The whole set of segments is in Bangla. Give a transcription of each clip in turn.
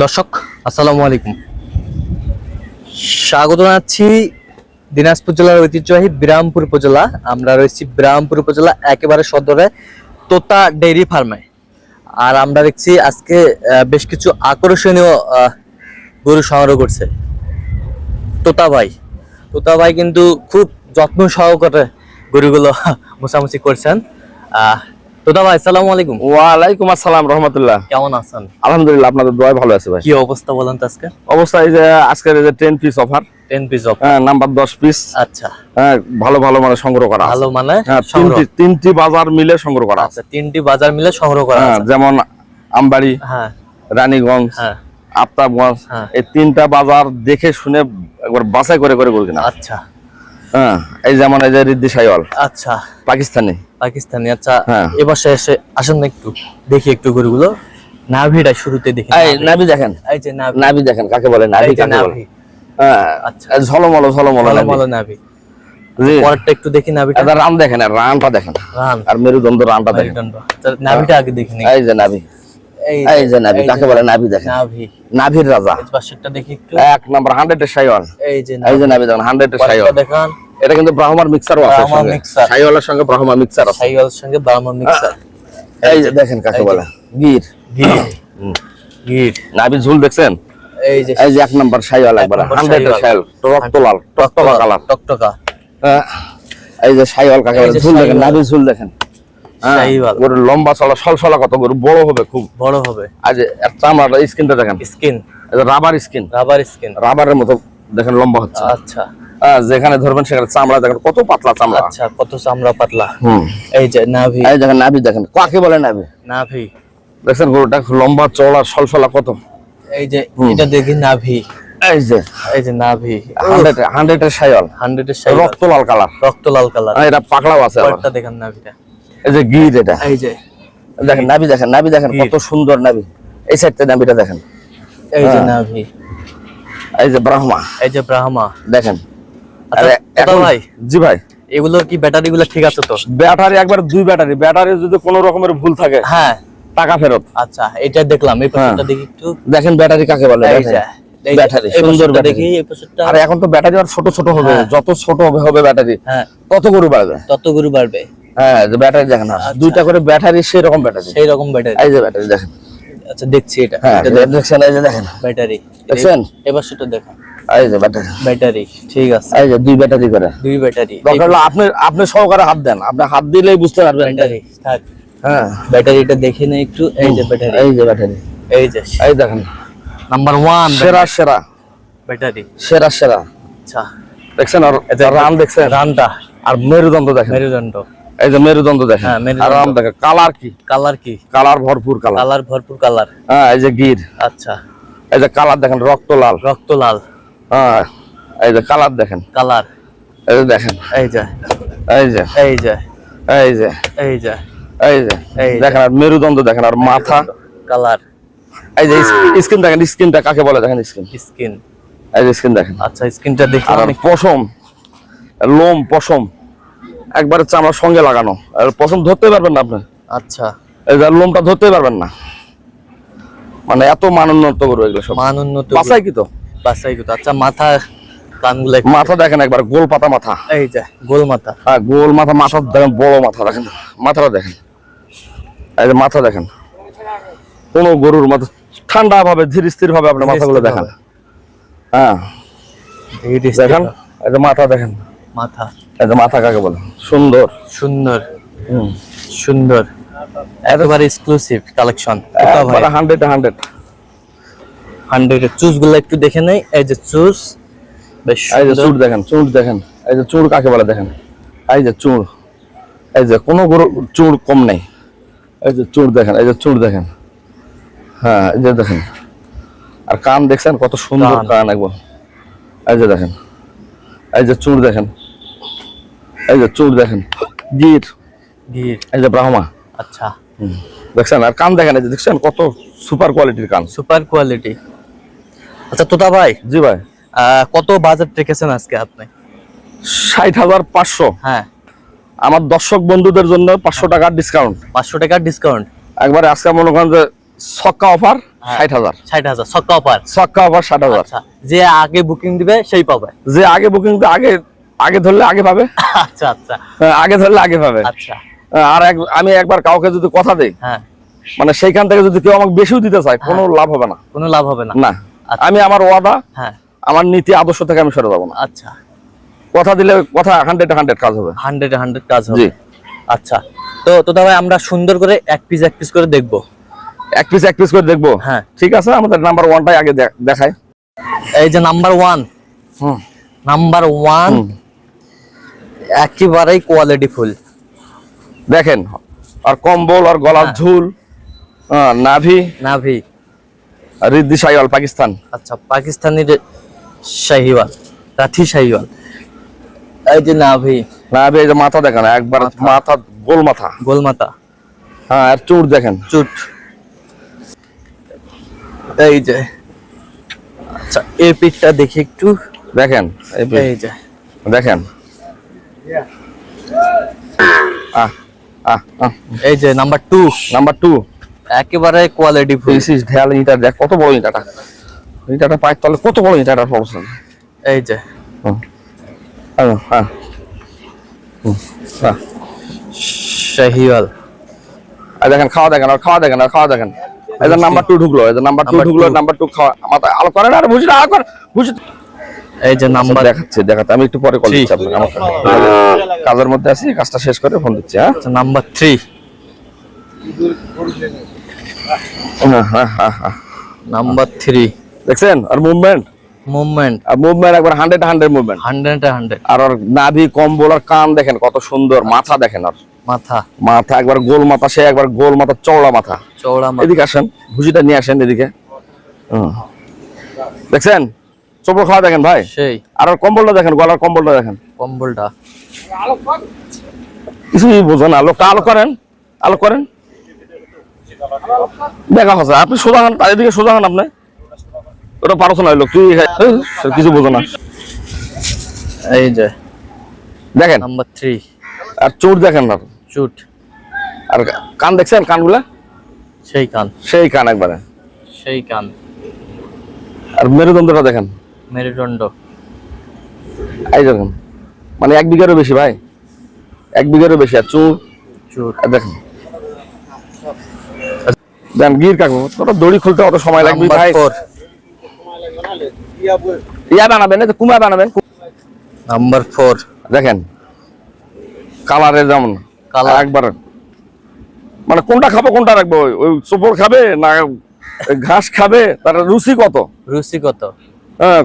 দর্শক, আসসালামু আলাইকুম। স্বাগত জানাচ্ছি দিনাজপুর জেলার ঐতিহ্যবাহী বিরামপুর উপজেলা। আমরা রয়েছি বিরামপুর উপজেলা, একেবারে সদরে তোতা ডেইরি ফার্মে। আর আমরা দেখছি আজকে বেশ কিছু আকর্ষণীয় গরু সংগ্রহ করছে তোতা ভাই। তোতা ভাই কিন্তু খুব যত্ন সহকারে গরুগুলো মোছামুছি করছেন। আহ, ভাই আসসালামু আলাইকুম। ওয়ালাইকুম আসসালাম রহমতুল্লাহ। কেমন আছেন? আলহামদুলিল্লাহ আপনাদের দোয়াই ভালো আছে ভাই। কি অবস্থা বলেন তো আজকে? অবস্থা এই যে আজকের এই যে ten piece offer ten piece of number দশ পিস আচ্ছা। ভালো ভালো মানে সংগ্রহ করা। ভালো মানে হ্যাঁ, তিনটি তিনটি বাজার মিলে সংগ্রহ করা আছে। আচ্ছা তিনটি বাজার মিলে সংগ্রহ করা হ্যাঁ, আছে। যেমন আমবাড়ি হ্যাঁ। রানীগঞ্জ হ্যাঁ। আফতাবগঞ্জ হ্যাঁ। এই তিনটা বাজার দেখে শুনে একবার বাছাই করে করে কিনা। আচ্ছা। হ্যাঁ এই যেমন এই যে রিদ্দি সাইওয়াল। আচ্ছা। পাকিস্তানি। পাকিস্তানি আচ্ছা। হ্যাঁ। এবার এসে আসেন না একটু দেখি একটু গরুগুলো। নাভিটা শুরুতে দেখি এই নাভি। দেখেন। এই যে নাভি। নাবি দেখেন কাকে বলে? যে কাকে বলে? নাভি। হ্যাঁ আচ্ছা। ঝলমলো ঝলমলো নাভি। নাভি। পরেরটা একটু দেখি নাভিটা। রান দেখেন আর রানটা দেখেন। রান। আর মেরুদণ্ড রানটা দেখেন। নাভিটা আগে দেখি নি। এই যে নাভি। এই যে নাভি কাকে বলে নাভি দেখেন? নাভি। নাভির রাজা। পাশেরটা দেখি একটু। এক নাম্বার হান্ড্রেড এর সাইওয়াল। এই যে এই যে নাভি। দেখেন হান্ড্রেড এর পরেরটা সাইওয়াল। দেখান। এটা কিন্তু ব্রাহ্মার মিক্সারও আছে ব্রাহ্মা mixer। সাইওয়ালের সঙ্গে ব্রাহ্মা মিক্সার আছে। সাইওয়ালের সঙ্গে মিক্সার এই যে দেখেন কাকে বলে। গির। গির। গির। নাভি ঝুল দেখছেন? এই যে এই যে এক নাম্বার সাইওয়াল একবার number হান্ড্রেড এর সাইওয়াল। সাইওয়াল। রক্তলাল টকটকা কালার। টকটকা এই যে সাইওয়াল কাকে বলে ঝুল দেখেন নাভি ঝুল দেখেন। গরুর লম্বা চলা সলসলা কত গরু বড় হবে খুব। বড় হবে। আজ এর চামড়াটা স্কিনটা দেখেন। Skin. Rubber skin. Rubber skin. রাবারের মতো দেখেন লম্বা হচ্ছে। আচ্ছা। হ্যাঁ, যেখানে ধরবেন সেখানে চামড়া দেখেন কত পাতলা চামড়া। আচ্ছা কত চামড়া পাতলা। এই যে নাভি। এই দেখেন নাভি দেখেন কাকে বলে নাভি? নাভি। দেখছেন গরুটা লম্বা চওড়া সলসলা কত? এই যে এটা দেখি নাভি। এই যে। এই যে নাভি। হান্ড্রেড হান্ড্রেড এর সাইওয়াল হান্ড্রেডের সাইজ রক্ত লাল কালার। রক্ত লাল কালার। এটা পাকড়াও আছে আবার। দেখেন নাভিটা। এই যে গির এটা। এই যে। দেখেন নাভি দেখেন নাভি দেখেন কত সুন্দর নাভি। এই সাইডটা নাভিটা দেখেন। এই যে হ্যাঁ। নাভি। এই যে ব্রাহ্মা। এই যে ব্রাহ্মা। দেখেন। আচ্ছা, আরে ভাই। জি ভাই। এগুলোর কি ব্যাটারি গুলো ঠিক আছে তো? ব্যাটারি একবার দুই ব্যাটারি। ব্যাটারি যদি কোনো রকমের ভুল থাকে হ্যাঁ। টাকা ফেরত। আচ্ছা এটা দেখলাম। এই হ্যাঁ। দেখি একটু। দেখেন ব্যাটারি কাকে বলে এই যে ব্যাটারি সুন্দর ব্যাটারি। আর এখন তো ব্যাটারি আর ছোট ছোট হবে হ্যাঁ। যত ছোট হবে হবে ব্যাটারি হ্যাঁ। তত গরু বাড়বে। তত গরু বাড়বে। হ্যাঁ ব্যাটারি দেখেন দুইটা করে ব্যাটারি সেই রকম ব্যাটারি সেই রকম ব্যাটারি এই যে ব্যাটারি দেখেন। আচ্ছা দেখছি এটা। হ্যাঁ এটা দেখছেন এই যে দেখেন। ব্যাটারি দেখছেন? এবার সেটা দেখো এই যে ব্যাটারি ব্যাটারি ঠিক আছে। এই যে দুই ব্যাটারি করে। দুই ব্যাটারি দরকার হলে আপনি আপনি সহকারে হাত দেন। আপনি হাত দিলেই বুঝতে পারবেন। ব্যাটারি থাক। হ্যাঁ। ব্যাটারিটা দেখে না একটু। এই যে ব্যাটারি এই যে ব্যাটারি এই যে। এই দেখেন। নাম্বার সেরা সেরা। ব্যাটারি সেরা সেরা। আচ্ছা। দেখছেন? আর রান দেখছেন? রানটা আর মেরুদণ্ড দেখেন। মেরুদণ্ড। এই যে মেরুদণ্ড দেখেন। হ্যাঁ, আর রান দেখেন কালার কি? কালার কি? কালার ভরপুর কালার। কালার ভরপুর কালার। হ্যাঁ এই যে গির। আচ্ছা। এই যে কালার দেখেন রক্ত লাল। রক্ত লাল। হ্যাঁ এই যে কালার দেখেন। কালার। এই যে দেখেন। এই যে। এই যে। এই যে। এই যে। এই যে। এই যে। এই দেখেন আর মেরুদণ্ড দেখেন আর মাথা। কালার। এই যে স্কিন দেখেন স্কিনটা কাকে বলে দেখেন স্কিন? স্কিন। এই যে স্কিন দেখেন। আচ্ছা স্কিনটা দেখে আর পশম লোম পশম। একবারে চামড়ার সঙ্গে লাগানো। আর পশম ধরতে পারবেন না আপনি। আচ্ছা। এই যে লোমটা ধরতে পারবেন না। মানে এত মানোন্নত গরু এগুলো সব। মান উন্নত বাসাই কি তো? বাসাই কিন্তু আচ্ছা মাথা কানগুলো মাথা দেখেন একবার গোল পাতা মাথা। এই যে গোল মাথা। হ্যাঁ গোল মাথা মাথা দেখেন বড় মাথা দেখেন। মাথাটা দেখেন। এই যে মাথা দেখেন। কোন গরুর মাথা ঠান্ডা ভাবে ধীর স্থির ভাবে আপনি মাথাগুলো দেখেন। হ্যাঁ। এই দেখেন এই যে মাথা দেখেন। মাথা। এই যে মাথা কাকে বলে সুন্দর সুন্দর হুম সুন্দর একেবারে এক্সক্লুসিভ কালেকশন একবারে হান্ড্রেড হান্ড্রেড হান্ড্রেড চুজগুলো একটু দেখে নেই এই যে চুজ বেশ এই যে। চুড় দেখেন চুড় দেখেন এই যে চুড় কাকে বলে দেখেন এই যে চুড় এই যে কোনো চুড় কম নেই এই যে চুড় দেখেন এই যে চুড় দেখেন হ্যাঁ এই যে দেখেন আর কান দেখছেন কত সুন্দর কান। কান একবার এই যে দেখেন এই যে চুড় দেখেন এই যে চুড় দেখেন গির। গির। এই যে ব্রাহ্মা। আচ্ছা। দেখছেন আর কান দেখেন এই যে দেখছেন কত সুপার কোয়ালিটির কান। Super quality. আচ্ছা তোতা ভাই জি ভাই। কত বাজেট রেখেছেন আজকে আপনি? ষাট হাজার পাঁচশো। হ্যাঁ। আমার দর্শক বন্ধুদের জন্য পাঁচশো টাকার ডিসকাউন্ট পাঁচশো টাকার ডিসকাউন্ট একবারে আজকে মনে করেন যে ছক্কা অফার হ্যাঁ। ষাট হাজার। ষাট হাজার ছক্কা অফার ছক্কা অফার ষাট হাজার। আচ্ছা যে আগে বুকিং দিবে সেই পাবে। যে আগে বুকিং আগে আগে ধরলে আগে পাবে? আচ্ছা আচ্ছা। হ্যাঁ, আগে ধরলে আগে পাবে। আচ্ছা। হ্যাঁ, আর আমি একবার কাউকে যদি কথা দেই হ্যাঁ। মানে সেইখান থেকে যদি কেউ আমাকে বেশিও দিতে চায় কোনো লাভ হবে না। কোনো লাভ হবে না। না। আচ্ছা। আমি আমার ওয়াদা হ্যাঁ। আমার নীতি আদর্শ থেকে আমি সরে যাব না। আচ্ছা। কথা দিলে কথা হান্ড্রেড হান্ড্রেড কাজ হবে। হান্ড্রেড হান্ড্রেড কাজ হবে। জি। আচ্ছা। তো তো দাদা আমরা সুন্দর করে এক পিস এক পিস করে দেখব। এক পিস এক পিস করে দেখব? হ্যাঁ। ঠিক আছে আমাদের নাম্বার ওয়ানটাই আগে দেখায়। এই যে নাম্বার ওয়ান হুম। Number one. একেবারেই কোয়ালিটি ফুল। দেখেন আর কম্বল আর গলার হ্যাঁ। ঝুল আহ, নাভি। নাভি। আর রিদ্দি সাইওয়াল পাকিস্তান। আচ্ছা পাকিস্তানি শাহিওয়াল রাথি শাহিওয়াল। এই যে নাভি। নাভি এই যে মাথা দেখেন একবার মাথা। গোল মাথা গোল মাথা। হ্যাঁ আর চুট দেখেন। চুট। এই যে। আচ্ছা এই পিকটা দেখি একটু। দেখেন এই যে, দেখেন। এই যে নাম্বার টু নাম্বার টু একেবারে কোয়ালিটি ইজ ঢেল ইটার দেখ কত বড় ইটাটা। ইটাটা পায়ের তলে কত বড় ইটাটার অবস্থান এই যে। হ্যাঁ হ্যাঁ। হ্যাঁ। শাহিওয়াল। আর দেখেন খাওয়া দেখেন আর খাওয়া দেখেন আর খাওয়া দেখেন। এদের নাম্বার টু ঢুকলো এদের নাম্বার টু ঢুকলো নাম্বার টু খাওয়া। আমার আলো করে না আর বুঝি না আলো করে বুঝি এই যে নাম্বার দেখাচ্ছে দেখাতে আমি একটু পরে কল দিচ্ছি আপনাকে আমার কাজের মধ্যে আছি কাজটা শেষ করে ফোন দিচ্ছি হ্যাঁ? নাম্বার থ্রি হ্যাঁ, হ্যাঁ। নাম্বার থ্রি দেখছেন? আর মুভমেন্ট মুভমেন্ট আর মুভমেন্ট একবার hundred hundred movement hundred hundred আর ওর নাভি কম্বল আর কান দেখেন কত সুন্দর। মাথা দেখেন আর মাথা। মাথা একবার গোল মাথা সে একবার গোল মাথা চওড়া মাথা। চওড়া মাথা। এদিকে আসেন ভুজিটা নিয়ে আসেন এদিকে। দেখছেন? চোপড় খাওয়া দেখেন ভাই? সেই। আর কম্বলটা দেখেন গলার কম্বলটা দেখেন। কম্বলটা। কিছুই বোঝেন না লোকটা আলো করেন আলো করেন। দেখা হচ্ছে আপনি সোজা হন তার এদিকে সোজা হন আপনি। ওটা পারছ না লোক তুই কিছু বোঝো না। এই যে দেখেন। নাম্বার থ্রি আর চোর দেখেন না। চুট। আর কান দেখছেন কানগুলা? সেই কান। সেই কান একবারে। সেই কান। আর মেরুদণ্ডটা দেখেন। মেরুদণ্ড। এই দেখুন। মানে এক বিঘারও বেশি ভাই। এক বিঘারও বেশি আর চুর। চুট আর দেখেন। দেন গির কাকু তোরা দড়ি খুলতে অত সময় লাগবে ভাই? ইয়া বানাবেন যে কুমা বানাবেন। Number four. দেখেন কালারের যেমন Colour। একবার। মানে কোনটা খাব কোনটা রাখব? ওই- চোপড় খাবে না ঘাস খাবে? তার রুচি কত? রুচিগত হ্যাঁ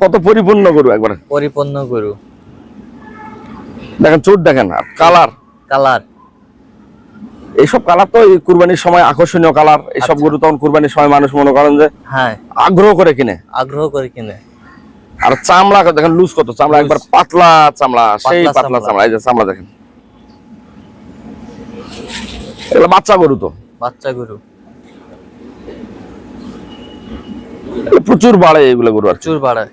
কত পরিপূর্ণ করব একবার? পরিপূর্ণ গরু। দেখেন চোট দেখেন আর। কালার কালার এইসব কালার তো এই কুরবানির সময় আকর্ষণীয় কালার এইসব আচ্ছা। গরু তখন কুরবানির সময় মানুষ মনে করেন যে হ্যাঁ। আগ্রহ করে কিনে। আগ্রহ করে কিনে। আর চামড়া দেখেন লুজ কত? চামড়া একবার পাতলা চামড়া সেই পাতলা। চামড়া এই যে চামড়া দেখেন। এগুলো বাচ্চা গরু তো। বাচ্চা গরু এগুলো প্রচুর বাড়ে এগুলো গরু আর প্রচুর বাড়ায়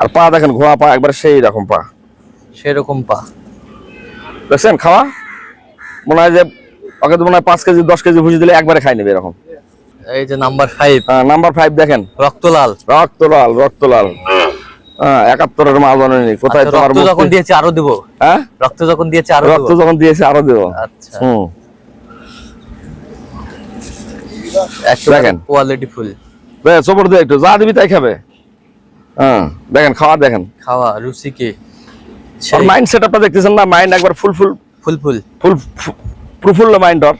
আর পা দেখেন ঘোড়া পা একবার সেই রকম পা। সেরকম পা। দেখছেন খাওয়া? মনে হয় যে ওকে তো মনে হয় পাঁচ কেজি দশ কেজি ভুজি দিলে একবারে খাই নেবে এরকম। এই যে নাম্বার ফাইভ হ্যাঁ নাম্বার ফাইভ দেখেন। রক্তলাল। রক্তলাল রক্তলাল। হ্যাঁ একাত্তরের মাল বানানি কোথায় আচ্ছা, তোমার যখন দিয়েছে আরও দিব। হ্যাঁ? রক্ত যখন দিয়েছে আরও রক্ত যখন দিয়েছে আরও দেবো। আচ্ছা। হুম। দেখেন। Quality full. দিয়ে একটু যা দিবি তাই খাবে। হ্যাঁ দেখেন খাওয়া দেখেন। খাওয়া রুচি কি? মাইন্ড দেখতেছেন না? মাইন্ড একবার full full full full. Full প্রফুল্ল মাইন্ড ওর।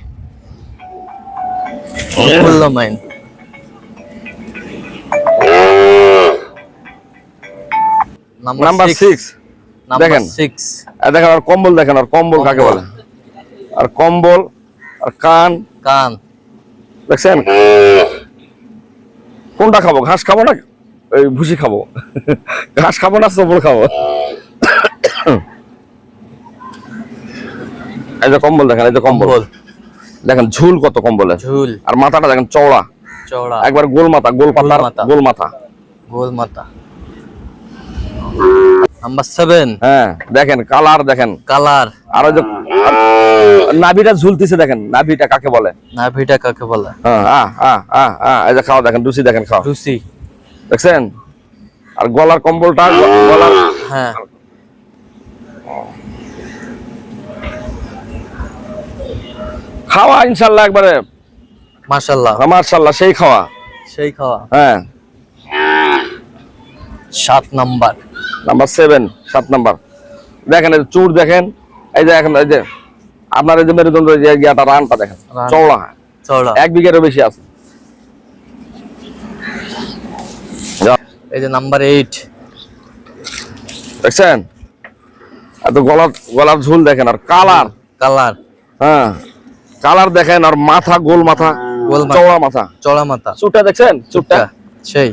Full mind number six number দেখেন। সিক্স আর দেখেন আর কম্বল দেখেন আর কম্বল কাকে বলে? আর কম্বল আর কান। কান। দেখছেন? কোনটা খাব? ঘাস খাব না এই ভুসি খাব। ঘাস খাব না সবল খাব? এই যে কম্বল দেখেন এই যে কম্বল। কম্বল। দেখেন ঝুল কত কম্বলের। ঝুল। আর মাথাটা দেখেন চওড়া। চওড়া। একবার গোল মাথা গোল মাথা। গোল মাথা গোল মাথা নাম্বার সেভেন হ্যাঁ দেখেন কালার দেখেন। কালার। আর ওই যে নাভিটা ঝুলতেছে দেখেন নাভিটা কাকে বলে? নাভিটা কাকে বলে? হ্যাঁ এই যে খাওয়া দেখেন রুচি দেখেন খাওয়া রুচি দেখছেন? আর গলার কম্বলটা গলার হ্যাঁ। খাওয়া ইনশাল্লাহ একবারে। মাশাল্লাহ। মার্শাল্লাহ সেই খাওয়া। সেই খাওয়া। হ্যাঁ। সাত নাম্বার। নাম্বার সেভেন সাত নাম্বার। দেখেন চুর দেখেন এই যে এখন এই যে আপনার এই যে মেরুদণ্ড এই যে ইয়াটা রানটা দেখেন চওড়া। চওড়া। এক বিঘেরও বেশি আছে। এই যে নাম্বার এইট। দেখছেন? এত গলার গলার ঝুল দেখেন আর কালার। কালার। হ্যাঁ কালার দেখেন আর মাথা গোল মাথা গোল মাথা। চওড়া মাথা। চওড়া মাথা। চুটটা দেখছেন? চুটটা সেই।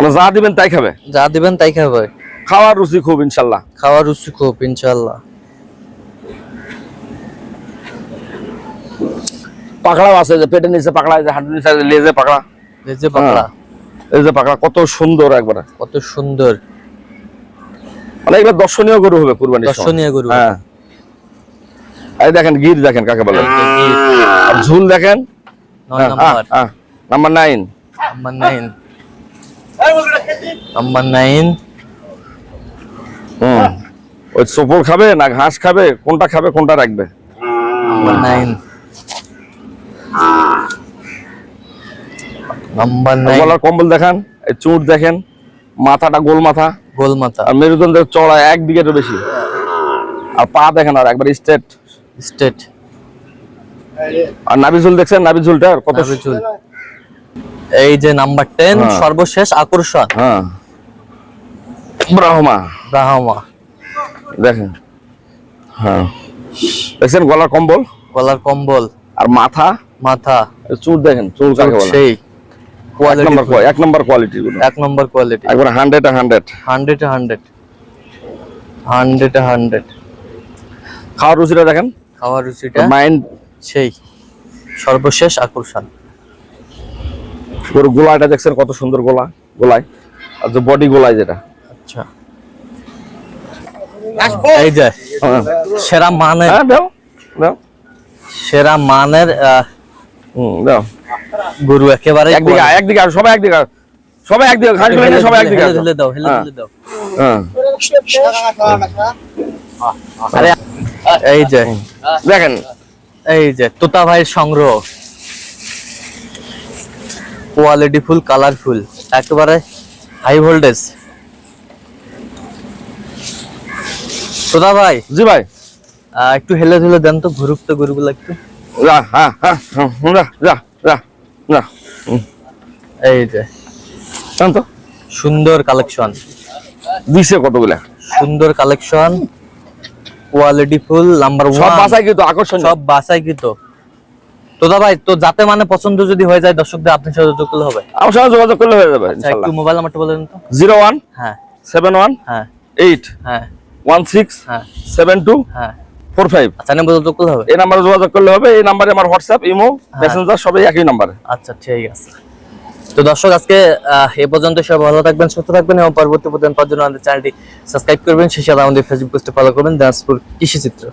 মানে যা দিবেন তাই খাবে? যা দিবেন তাই খাবে খাওয়ার রুচি খুব ইনশাল্লাহ। খাওয়ার রুচি খুব ইনশাল্লাহ। পাকড়াও আছে যে পেটের নিচে পাকড়া যে হাঁটুর নিচে লেজে পাকড়া। যে পাকড়া। এই যে পাকড়া কত সুন্দর একবারে। কত সুন্দর। মানে এগুলো দর্শনীয় গরু হবে কুরবানি দর্শনীয় গরু। হ্যাঁ। এই দেখেন গির দেখেন কাকে বলে। ঝুল দেখেন। Number. Number nine. Number nine. Number nine হুম। ওই চোপড় খাবে না ঘাস খাবে? কোনটা খাবে কোনটা রাখবে? নাম্বার নাইন নাম্বার নাইন গলার কম্বল দেখান চুট দেখেন মাথাটা গোল মাথা। গোল মাথা। আর মেরুদণ্ডের চড়া এক বিঘেরও বেশি। আর পা দেখেন আর একবার স্টেট স্টেট আর নাভি ঝুল দেখছেন? নাভি ঝুলটা কত চুল এই যে নাম্বার টেন হ্যাঁ। সর্বশেষ আকর্ষণ। হ্যাঁ। ব্রাহ্মা। ব্রাহ্মা। দেখেন। হ্যাঁ। দেখছেন গলার কম্বল? গলার কম্বল। আর মাথা? মাথা। চুল দেখেন চুল কাকে বলে? সেই। এক নম্বর কোয়ালিটি এক নম্বর কোয়ালিটি একবার hundred hundred hundred hundred hundred hundred খাওয়ার রুচিটা দেখেন। খাওয়ার রুচিটা মাইন্ড সেই। সর্বশেষ আকর্ষণ। গরু গোলাটা দেখছেন কত সুন্দর গোলা গোলায় আর যে বডি গোলায় যেটা। আচ্ছা। এই যে হ্যাঁ। সেরা মানের হ্যাঁ, দাও দাও। সেরা মানের হুম দাও। গরু একেবারে একদিকে একদিকে সবাই একদিকে। সবাই একদিকে ঘাসগুলো সবাই একদিকে। হেলে দাও হেলে হ্যাঁ, দাও। হ্যাঁ। আরে এই যে। দেখেন। এই যে তোতা ভাইয়ের সংগ্রহ। কোয়ালিটি ফুল কালারফুল একেবারে হাই ভোল্টেজ তোতা ভাই জি ভাই। একটু হেলে ধুলে দেন তো ঘুরুক তো গরুগুলো একটু। হ্যাঁ হ্যাঁ হ্যাঁ, এই যে তো। সুন্দর কালেকশন দিছে কতগুলা? সুন্দর কালেকশন কোয়ালিটি ফুল নাম্বার সব ওয়ান বাসায় কিন্তু আকর্ষণ সব বাসাই কিন্তু তোদা ভাই তো যাতে মানে পছন্দ যদি হয়ে যায় দর্শকদের আপনার সাথে যোগাযোগ করলে হবে? আমার যোগাযোগ করলে হয়ে যাবে আচ্ছা একটু মোবাইল নাম্বারটা বলে দিন তো। জিরো ওয়ান হ্যাঁ। সেভেন ওয়ান হ্যাঁ। এইট হ্যাঁ। ওয়ান সিক্স হ্যাঁ। সেভেন টু হ্যাঁ। Four five. আচ্ছা না যোগাযোগ করলে হবে? এই নাম্বারে যোগাযোগ করলে হবে এই নাম্বারে আমার হোয়াটসঅ্যাপ ইমো হ্যাঁ। মেসেঞ্জার সবই একই নাম্বারে। আচ্ছা ঠিক আছে। তো দর্শক আজকে এ পর্যন্ত ভালো থাকবেন সুস্থ থাকবেন এবং পরবর্তী পর্যন্ত পাওয়ার জন্য আমাদের চ্যানেলটি সাবস্ক্রাইব করবেন। সেই সাথে আমাদের ফেসবুক পেজটি ফলো করবেন দিনাজপুর কৃষি চিত্র